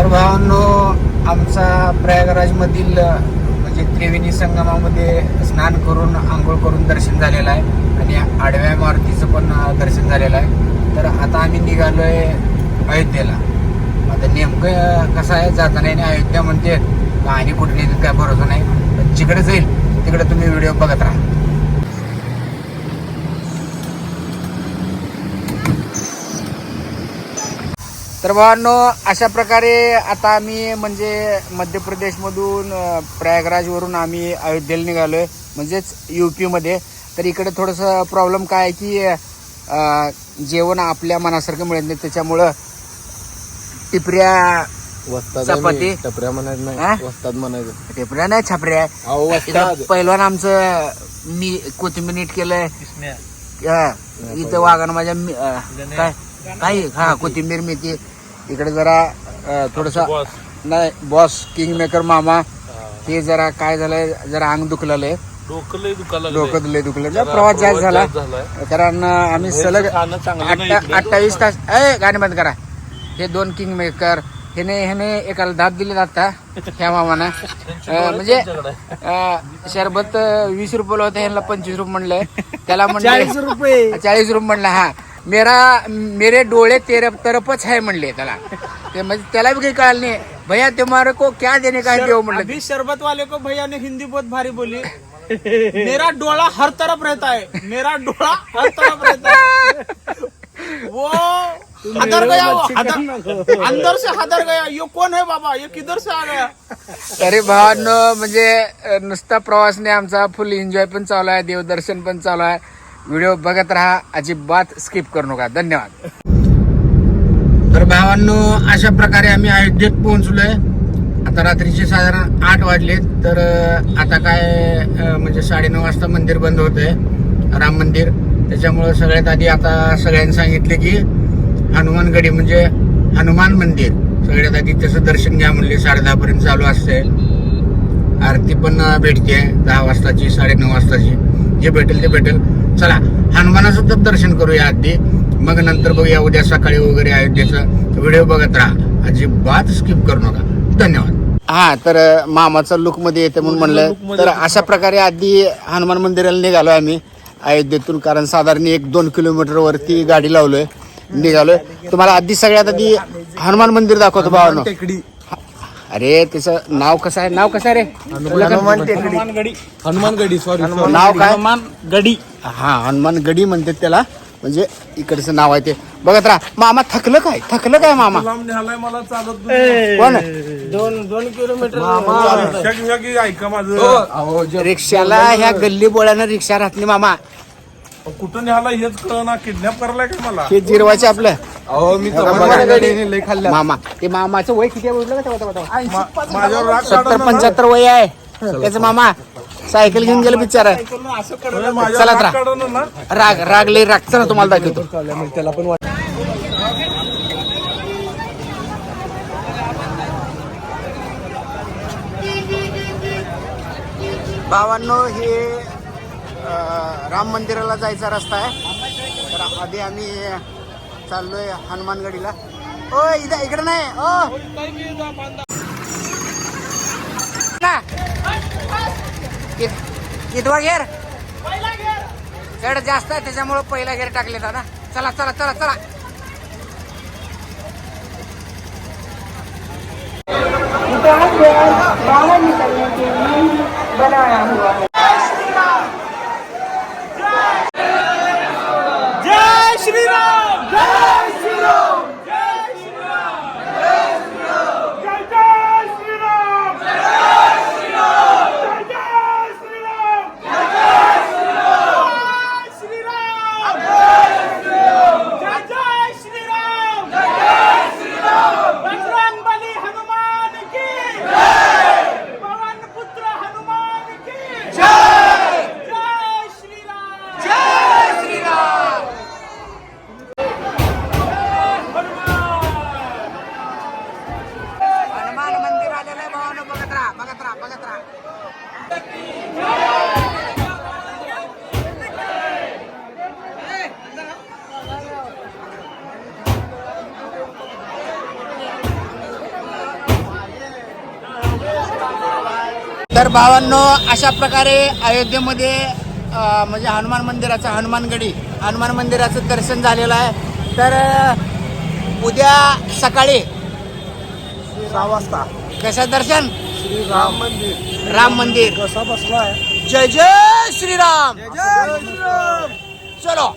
तर भावांनो आमचा प्रयागराजमधील म्हणजे त्रिवेणी संगमामध्ये स्नान करून आंघोळ करून दर्शन झालेलं आहे. आणि आडव्या मारुतीचं पण दर्शन झालेलं आहे. तर आता आम्ही निघालो आहे अयोध्येला. आता नेमकं कसं आहे जाताना आणि अयोध्या म्हणते आणि कुठे काय भरोसा नाही. पण जिकडे जाईल तिकडे तुम्ही व्हिडिओ बघत राहा. तर भावांनो अशा प्रकारे आता आम्ही म्हणजे मध्य प्रदेशमधून प्रयागराजवरून आम्ही अयोध्येला निघालोय म्हणजेच यू मध्ये तर इकडे थोडंसं प्रॉब्लेम काय आहे की जेवण आपल्या मनासारखं मिळत नाही त्याच्यामुळं टिपऱ्या चपाती. आहे मी. टपऱ्या म्हणायचं? नाही. वस्ताद म्हणायचं. टिपऱ्या नाही छापऱ्या. पहिलवान आमचं मी कोथिंबीर नीट केलंय. इथं वाघानं माझ्या काय काय हा कोथिंबीर मेथी. इकडे जरा थोडस नाही बॉस किंग मेकर मामा हे. जरा काय झालंय जरा अंग दुखलेलं दुखायला डोकं लय दुखलं जरा प्रवास जास्त झाला. कारण आम्ही सलग. अठ्ठावीस तास ए गाणी बंद करा. हे दोन किंग मेकर ह्याने ह्याने एकाला दाब दिले आता ह्या मामानं. म्हणजे अं, वीस रुपये होतं ह्यांना पंचवीस रुपये म्हणलंय त्याला म्हणले रुपये. चाळीस रुपये म्हणलं हा. मेरा मेरे डोळे तेरे तरफच आहे म्हणले त्याला. ते म्हणजे त्याला भी काही कळालं नाही. भैया तुम्हारे को क्या देने का है? देव म्हणलं. अभी शरबत वाले को भैया ने हिंदी बहुत भारी बोली। मेरा डोला हर तरफ रहता है। मेरा डोला हर तरफ रहता है। वो हदर गया वो हदर अंदर से हदर गया। ये कौन है बाबा? ये किधर से आ गया? तरी भावांनो म्हणजे नुसता प्रवास नाही आमचा. फुल एन्जॉय पण चालू आहे. देवदर्शन पण चालू आहे. व्हिडिओ बघत राहा अजिबात स्किप करू नका. धन्यवाद. तर भावांनो अशा प्रकारे आम्ही अयोध्येत पोहोचलोय. आता रात्रीचे साधारण आठ वाजलेत. तर आता काय म्हणजे साडेनऊ वाजता मंदिर बंद होतंय राम मंदिर. त्याच्यामुळं सगळ्यात आधी आता सगळ्यांनी सांगितले की हनुमानगडी म्हणजे हनुमान मंदिर. सगळ्यात आधी त्याचं दर्शन घ्या म्हणले साडे दहापर्यंत चालू असते आरती पण भेटते दहा वाजताची साडेनऊ वाजताची. जे भेटेल ते भेटेल. चला हनुमानाचं तर दर्शन करूया आधी. मग नंतर बघूया उद्या सकाळी वगैरे अयोध्येचा व्हिडिओ बघत राहा. अजिबात स्किप करू नका. धन्यवाद. हा तर मामाचा लुकमध्ये येते म्हणून म्हणलं. तर अशा प्रकारे आधी हनुमान मंदिराला निघालोय आम्ही. अयोध्येतून कारण साधारण एक दोन किलोमीटर वरती गाडी लावलोय. निघालोय. तुम्हाला आधी सगळ्यात आधी हनुमान मंदिर दाखवतो भावानो. टेकडी. अरे त्याचं नाव कसं आहे? नाव कसं आहे रे? हनुमान टेकडी हनुमान गडी सॉरी नाव काय? गडी. हा हनुमान गडी म्हणतात त्याला. म्हणजे इकडचं नाव आहे ते. बघत राहा. मामा थकलं काय? थकलं काय मामा? मला चालत कोण दोन दोन किलोमीटर ऐका माझं. जे रिक्षाला ह्या गल्ली बोळ्यानं रिक्षा राहतली मामा. कुठं निघाला हेच कळ ना किडनॅप करायला का मला? हे जिरवायचे आपलं. अहो मी लय मामा ते मामाचं वय किती आहे बघितलं का माझ्यावर राग सत्तर. पंच्याहत्तर वय आहे. त्याचं मामा सायकल घेऊन गेलं बिचार. चला राग. राग राग लई राग. चला तुम्हाला दाखवतो. त्याला पण वाट- भावांनो हे राम मंदिराला जायचा रस्ता आहे. तर आधी आम्ही चाललोय हनुमानगडीला. ओ इथं इकडे नाही. ओ. ना. कितवा घेर चढ जास्त आहे त्याच्यामुळं पहिला घेर टाकले दादा चला चला चला चला. बनाया हुआ है हनुमान मंदिर आलेलं आहे भावानं बघत राहा बघत राहा बघत राहा. तर भावांनो अशा प्रकारे अयोध्येमध्ये म्हणजे हनुमान मंदिराचं हनुमानगडी हनुमान मंदिराचं दर्शन झालेलं आहे. तर उद्या सकाळी सहा वाजता. कसं दर्शन? श्री राम मंदिर. राम मंदिर. कसा बसलाय? जय जय श्रीराम! जय श्रीराम! चलो.